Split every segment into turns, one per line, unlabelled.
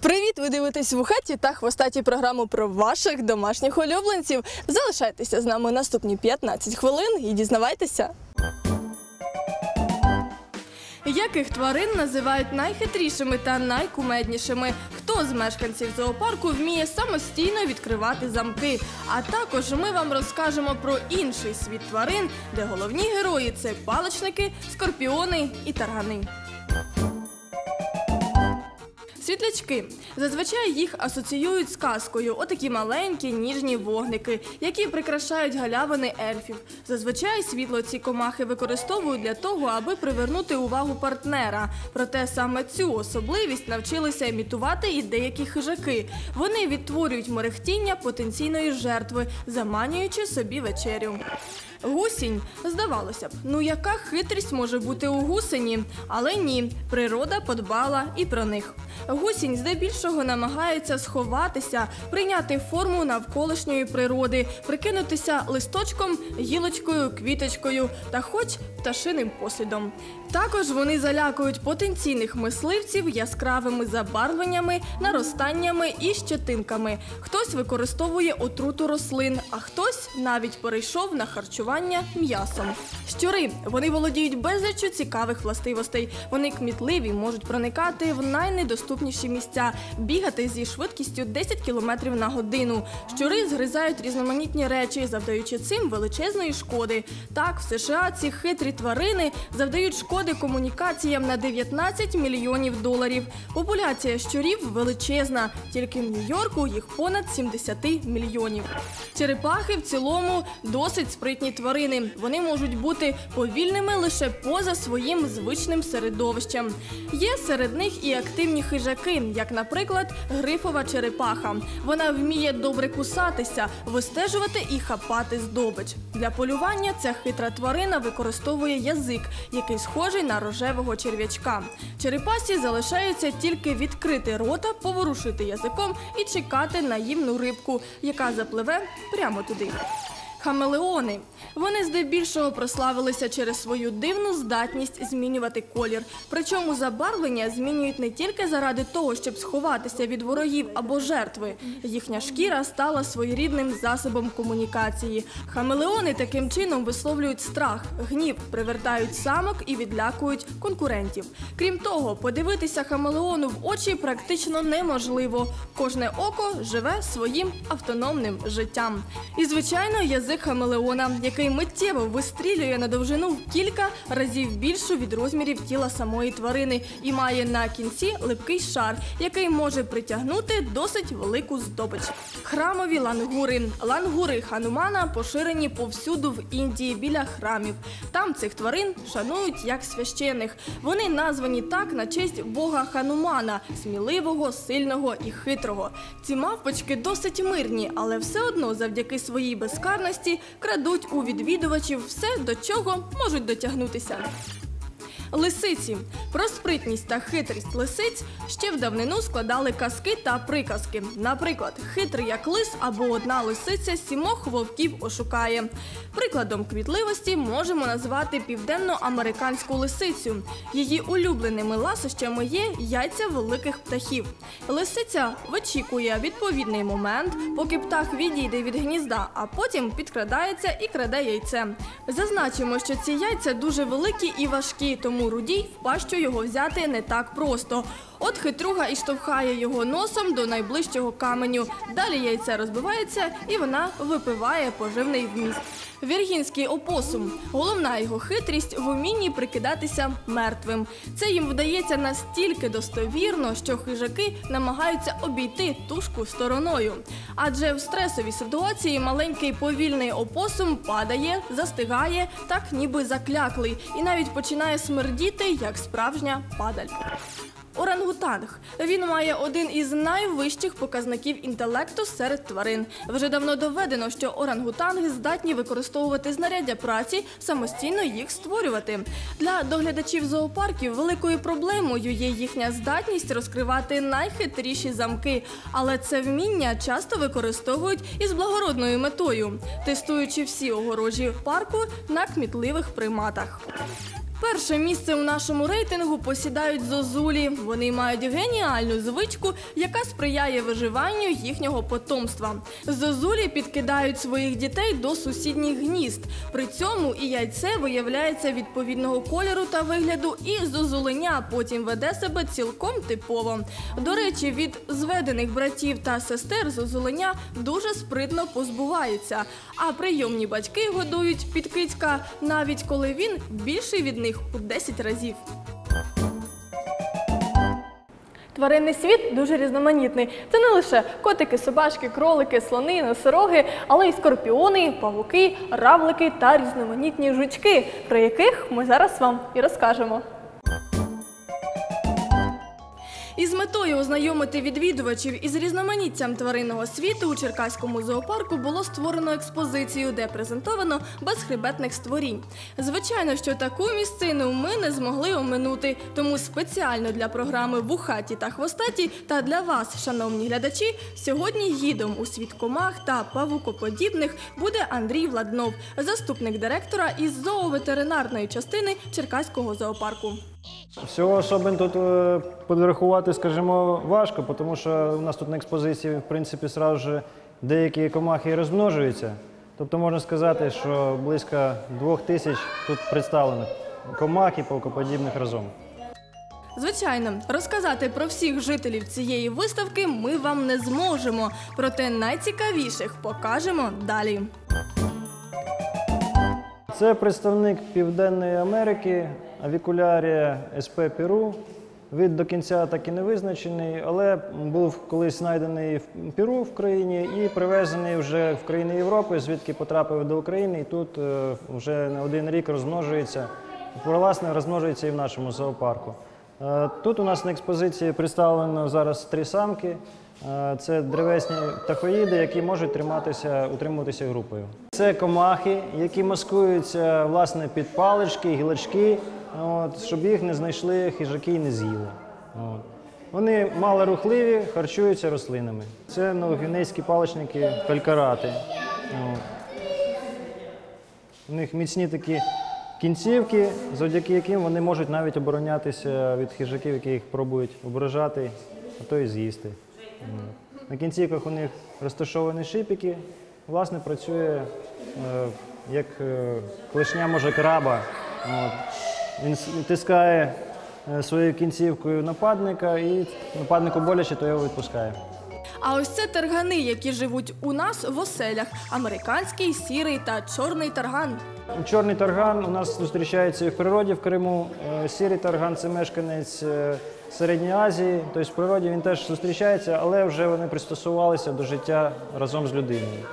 Привіт! Ви дивитесь в хаті та хвостаті програму про ваших домашніх улюбленців. Залишайтеся з нами наступні 15 хвилин і дізнавайтеся. Яких тварин називають найхитрішими та найкумеднішими? Хто з мешканців зоопарку вміє самостійно відкривати замки? А також ми вам розкажемо про інший світ тварин, де головні герої це паличники, скорпіони і таргани. Світлячки. Зазвичай їх асоціюють з казкою. Отакі маленькі ніжні вогники, які прикрашають галявини ельфів. Зазвичай світло ці комахи використовують для того, аби привернути увагу партнера. Проте саме цю особливість навчилися імітувати і деякі хижаки. Вони відтворюють мерехтіння потенційної жертви, заманюючи собі вечерю. Гусінь, здавалося б, ну яка хитрість може бути у гусені? Але ні, природа подбала і про них. Гусінь здебільшого намагається сховатися, прийняти форму навколишньої природи, прикинутися листочком, гілочкою, квіточкою та хоч пташиним послідом. Також вони залякують потенційних мисливців яскравими забарвленнями, наростаннями і щетинками. Хтось використовує отруту рослин, а хтось навіть перейшов на харчування м'ясом. Щури вони володіють безліччю цікавих властивостей. Вони кмітливі, можуть проникати в найнедоступніші місця, бігати зі швидкістю 10 км на годину. Щури згризають різноманітні речі, завдаючи цим величезної шкоди. Так, в США ці хитрі тварини завдають шкоди комунікаціям на 19 мільйонів доларів. Популяція щурів величезна. Тільки в Нью-Йорку їх понад 70 мільйонів. Черепахи в цілому досить спритні тварини. Вони можуть бути повільними лише поза своїм звичним середовищем. Є серед них і активні хижаки, як, наприклад, грифова черепаха. Вона вміє добре кусатися, вистежувати і хапати здобич. Для полювання ця хитра тварина використовує язик, який схожий на рожевого черв'ячка. Черепасі залишається тільки відкрити рота, поворушити язиком і чекати наївну рибку, яка запливе прямо туди. Хамелеони. Вони здебільшого прославилися через свою дивну здатність змінювати колір. Причому забарвлення змінюють не тільки заради того, щоб сховатися від ворогів або жертви. Їхня шкіра стала своєрідним засобом комунікації. Хамелеони таким чином висловлюють страх, гнів, привертають самок і відлякують конкурентів. Крім того, подивитися хамелеону в очі практично неможливо. Кожне око живе своїм автономним життям. І звичайно, язик хамелеона, який миттєво вистрілює на довжину в кілька разів більшу від розмірів тіла самої тварини і має на кінці липкий шар, який може притягнути досить велику здобич. Храмові лангури. Лангури ханумана поширені повсюду в Індії біля храмів. Там цих тварин шанують як священих. Вони названі так на честь бога Ханумана, сміливого, сильного і хитрого. Ці мавпочки досить мирні, але все одно завдяки своїй безкарності крадуть у відвідувачів все, до чого можуть дотягнутися. Лисиці про спритність та хитрість лисиць ще в давнину складали казки та приказки. Наприклад, хитрий як лис або одна лисиця сімох вовків ошукає. Прикладом квітливості можемо назвати південноамериканську лисицю. Її улюбленими ласощами є яйця великих птахів. Лисиця вичікує відповідний момент, поки птах відійде від гнізда, а потім підкрадається і краде яйце. Зазначимо, що ці яйця дуже великі і важкі, тому рудій в пащу його взяти не так просто. От хитруга і штовхає його носом до найближчого каменю. Далі яйце розбивається і вона випиває поживний вміст. Віргінський опосум. Головна його хитрість в умінні прикидатися мертвим. Це їм вдається настільки достовірно, що хижаки намагаються обійти тушку стороною. Адже в стресовій ситуації маленький повільний опосум падає, застигає, так ніби закляклий, і навіть починає смердіти, як справжня падаль. Орангутанг. Він має один із найвищих показників інтелекту серед тварин. Вже давно доведено, що орангутанги здатні використовувати знаряддя праці, самостійно їх створювати. Для доглядачів зоопарків великою проблемою є їхня здатність розкривати найхитріші замки, але це вміння часто використовують із благородною метою, тестуючи всі огорожі парку на кмітливих приматах. Перше місце у нашому рейтингу посідають зозулі. Вони мають геніальну звичку, яка сприяє виживанню їхнього потомства. Зозулі підкидають своїх дітей до сусідніх гнізд. При цьому і яйце виявляється відповідного кольору та вигляду, і зозуленя потім веде себе цілком типово. До речі, від зведених братів та сестер зозуленя дуже спритно позбуваються. А прийомні батьки годують підкицька, навіть коли він більший від них у 10 разів. Тваринний світ дуже різноманітний. Це не лише котики, собачки, кролики, слони, носороги, але й скорпіони, павуки, равлики та різноманітні жучки, про яких ми зараз вам і розкажемо. Із метою ознайомити відвідувачів із різноманіттям тваринного світу у Черкаському зоопарку було створено експозицію, де презентовано безхребетних створінь. Звичайно, що таку місцину ми не змогли оминути, тому спеціально для програми Вухаті та хвостаті та для вас, шановні глядачі, сьогодні гідом у світ комах та павукоподібних буде Андрій Владнов, заступник директора із зооветеринарної частини Черкаського зоопарку.
Всього особин тут е, підрахувати, скажімо, важко, тому що у нас тут на експозиції, в принципі, сразу же деякі комахи і розмножуються. Тобто можна сказати, що близько двох тисяч тут представлено комах і паукоподібних разом.
Звичайно, розказати про всіх жителів цієї виставки ми вам не зможемо, проте найцікавіших покажемо далі.
Це представник Південної Америки, авікулярія СП Перу. Від до кінця так і не визначений, але був колись знайдений в Перу в країні і привезений вже в країни Європи, звідки потрапив до України. І тут е, вже не один рік розмножується. Власне, розмножується і в нашому зоопарку. Е, Тут у нас на експозиції представлено зараз три самки. Е, Це древесні птахоїди, які можуть триматися, утримуватися групою. Це комахи, які маскуються власне під палички, гілочки, от, щоб їх не знайшли хижаки і не з'їли. От. Вони малорухливі, харчуються рослинами. Це новогвінейські паличники фалькарати. От. У них міцні такі кінцівки, завдяки яким вони можуть навіть оборонятися від хижаків, які їх пробують ображати, а то і з'їсти. На кінцівках у них розташовані шипики. Власне, працює е, як е, клешня може краба. От. Він тискає е, своєю кінцівкою нападника і нападнику боляче, то його відпускає.
А ось це таргани, які живуть у нас в оселях: американський, сірий та чорний тарган.
Чорний тарган у нас зустрічається і в природі в Криму. Е, Сірий тарган це мешканець е, Середньої Азії. Тобто в природі він теж зустрічається, але вже вони пристосувалися до життя разом з людиною.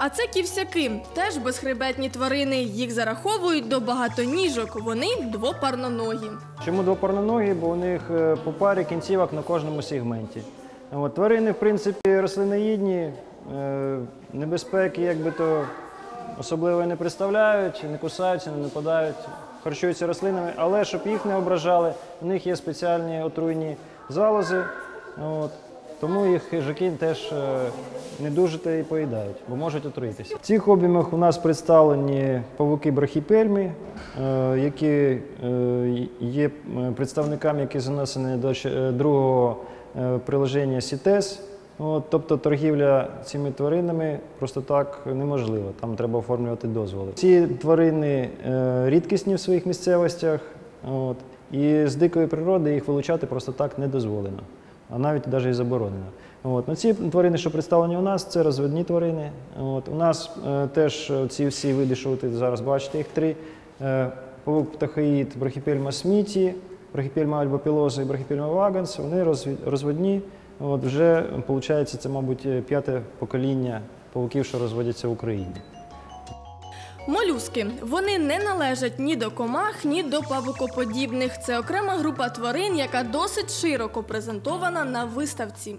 А це ківсяки, теж безхребетні тварини. Їх зараховують до багатоніжок. Вони двопарноногі.
Чому двопарноногі? Бо у них е, по парі кінцівок на кожному сегменті. От, тварини, в принципі, рослиноїдні, е, небезпеки якби то особливо не представляють, не кусаються, не нападають, харчуються рослинами, але щоб їх не ображали, у них є спеціальні отруйні залози. От, тому їх хижаки теж е, не дуже та і поїдають, бо можуть отруїтися. В цих обіймах у нас представлені павуки брахіпельми, е, які е, є представниками, які занесені до другого приложення СІТЕС. От, тобто торгівля цими тваринами просто так неможлива. Там треба оформлювати дозволи. Ці тварини рідкісні в своїх місцевостях, от, і з дикої природи їх вилучати просто так не дозволено а навіть навіть і заборонено. От. Ну, ці тварини, що представлені у нас, це розвідні тварини. От. У нас е, теж е, ці всі види, що ви зараз бачите, їх три. Е, павук птахоїд брахіпельма сміті, брахіпельма альбопілоза і брахіпельма ваганс, вони розводні. От. Вже, виходить, це, мабуть, е, п'яте покоління павуків, що розводяться в Україні.
Молюски. Вони не належать ні до комах, ні до павукоподібних. Це окрема група тварин, яка досить широко презентована на виставці.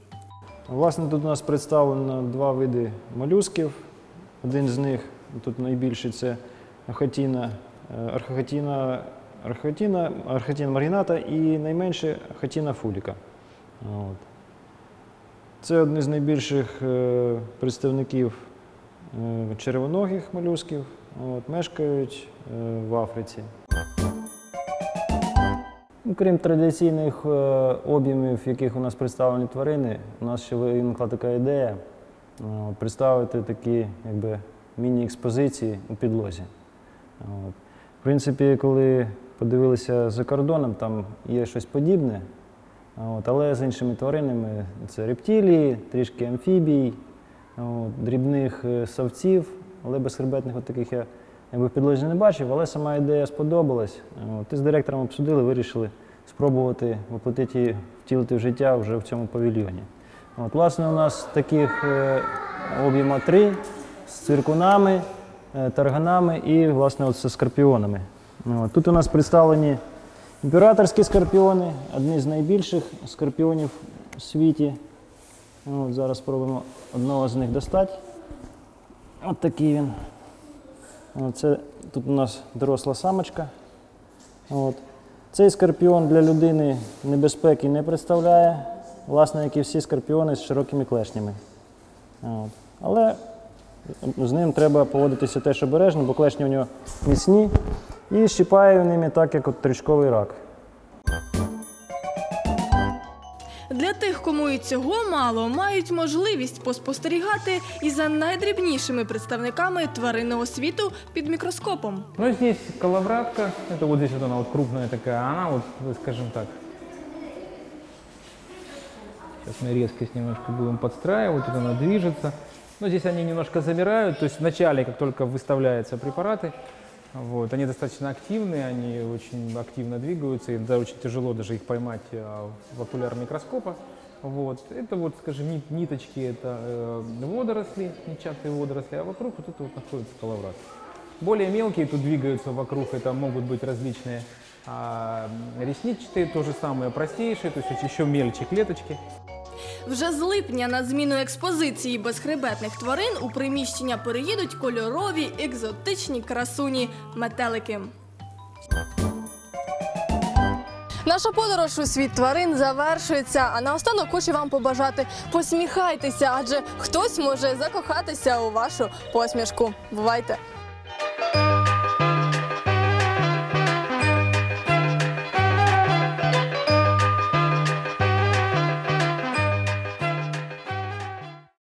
Власне, тут у нас представлено два види молюсків. Один з них, тут найбільший, це е, архохатіна, архотіна, архотіна маргіната і найменше ахатіна фуліка. От. Це одні з найбільших е, представників червоногих молюсків, от, мешкають е, в Африці. Ну, Крім традиційних е, об'ємів, яких у нас представлені тварини, у нас ще виникла така ідея е, представити такі міні-експозиції у підлозі. От. В принципі, коли подивилися за кордоном, там є щось подібне, от, але з іншими тваринами це рептилії, трішки амфібій, от, дрібних е, савців, але безхребетних от таких я якби в підлозі не бачив, але сама ідея сподобалась. І з директором обсудили, вирішили спробувати воплотити її, втілити в життя вже в цьому павільйоні. От, власне, у нас таких е, об'єма три з циркунами, е, тарганами і власне от зі скорпіонами. От, тут у нас представлені імператорські скорпіони, одні з найбільших скорпіонів у світі. От, зараз спробуємо одного з них достати. От такий він. Це, тут у нас доросла самочка. От. Цей скорпіон для людини небезпеки не представляє, власне, як і всі скорпіони з широкими клешнями. От. Але з ним треба поводитися теж обережно, бо клешні у нього міцні і щипає ними так, як от трючковий рак.
Для тих, кому і цього мало, мають можливість поспостерігати і за найдрібнішими представниками тваринного світу під мікроскопом.
Ну, здесь коловратка, это вот здесь вот она вот крупная такая, она вот, э, скажем так, сейчас мы резкость немножко будем подстраивать, вот она движется. Но здесь они немножко замирают, то есть вначале, как только выставляются препараты, Вот, они достаточно активные, они очень активно двигаются, и да, очень тяжело даже их поймать а, в окуляр микроскопа. Вот. Это вот, скажем, нит- ниточки, это э, водоросли, нечатые водоросли, а вокруг вот это вот находится коловрат. Более мелкие тут двигаются вокруг, это могут быть различные а, ресничатые, то же самое простейшие, то есть еще мельче клеточки.
Вже з липня на зміну експозиції безхребетних тварин у приміщення переїдуть кольорові екзотичні красуні метелики. Наша подорож у світ тварин завершується. А наостанок хочу вам побажати посміхайтеся, адже хтось може закохатися у вашу посмішку. Бувайте!